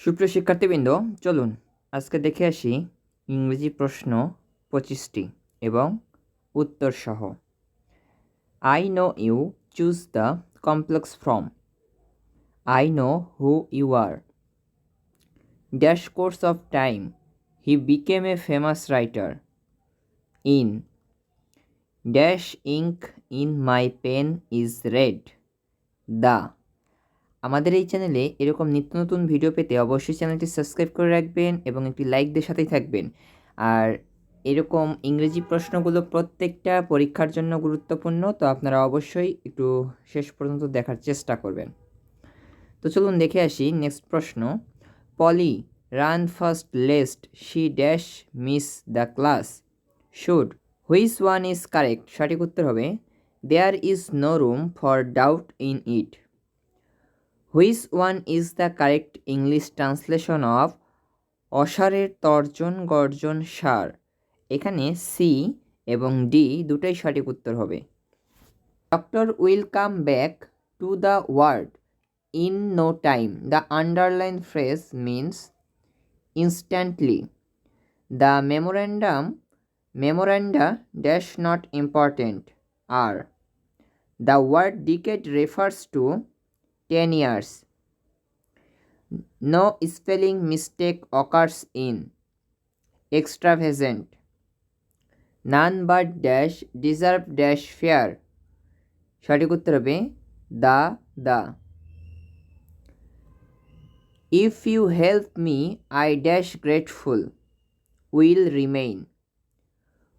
সুপ্রিয় শিক্ষার্থীবৃন্দ, চলুন আজকে দেখে আসি ইংরেজি প্রশ্ন পঁচিশটি এবং উত্তর সহ। I know you choose the complex from I know who you are dash course of time he became a famous writer in dash ink in my pen is red the আমাদের এই চ্যানেলে এরকম নিত্য নতুন ভিডিও পেতে অবশ্যই চ্যানেলটি subscribe করে রাখবেন এবং একটি লাইক দিয়ে সাথেই থাকবেন। আর এরকম ইংরেজি প্রশ্নগুলো প্রত্যেকটা পরীক্ষার জন্য গুরুত্বপূর্ণ, তো আপনারা অবশ্যই একটু শেষ পর্যন্ত দেখার চেষ্টা করবেন। তো চলুন দেখে আসি নেক্সট প্রশ্ন। Polly ran fast lest she dash miss the class should which one is correct সঠিক উত্তর হবে there is no room for doubt in it which one is the correct English translation of অসারের তর্জন, গর্জন, সার? এখানে C এবং D দুটাই সঠিক উত্তর হবে। Doctor will come back to the ward in no time the underline phrase means instantly the memorandum memoranda dash not important are the word decade refers to 10 years. No spelling mistake occurs in extravagant. None but dash deserve dash fair. সঠিক উত্তর হবে দা দা If you help me, I dash grateful will remain.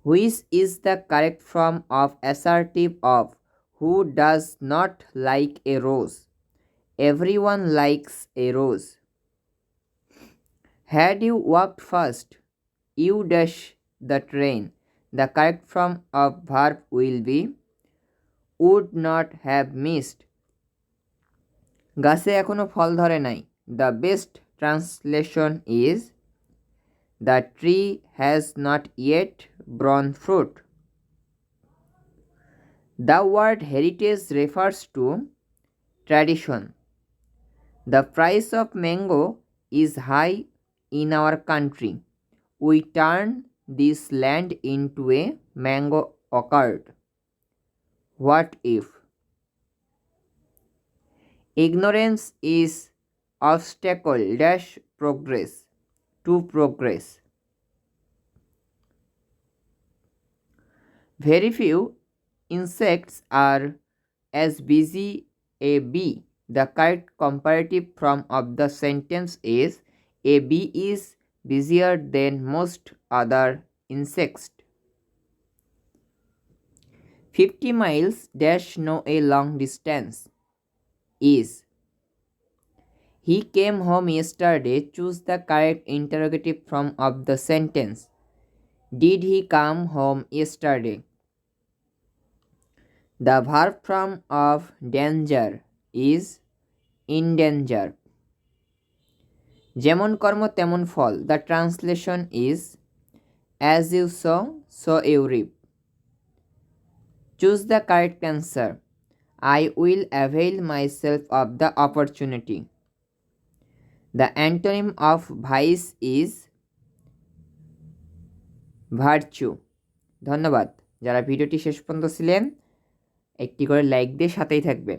Which is the correct form of assertive of who does not like a rose? Everyone likes a rose. Had you walked fast, you dash the train. The correct form of verb will be would not have missed. গাছে এখনও ফল ধরে নাই the best translation is the tree has not yet borne fruit the word heritage refers to tradition The price of mango is high in our country. We turn this land into a mango orchard. What if? Ignorance is obstacle dash progress to progress. Very few insects are as busy a bee the correct comparative form of the sentence is a bee is busier than most other insects. 50 miles dash no a long distance is he came home yesterday choose the correct interrogative form of the sentence. Did he come home yesterday? The verb form of danger is endanger যেমন কর্ম, তেমন ফল। The translation is as you sow so you reap choose the correct answer I will avail myself of the opportunity the antonym of vice is virtue ধন্যবাদ। যারা ভিডিওটি শেষ পর্যন্ত ছিলেন, একটি করে লাইক দিয়ে সাথেই থাকবেন।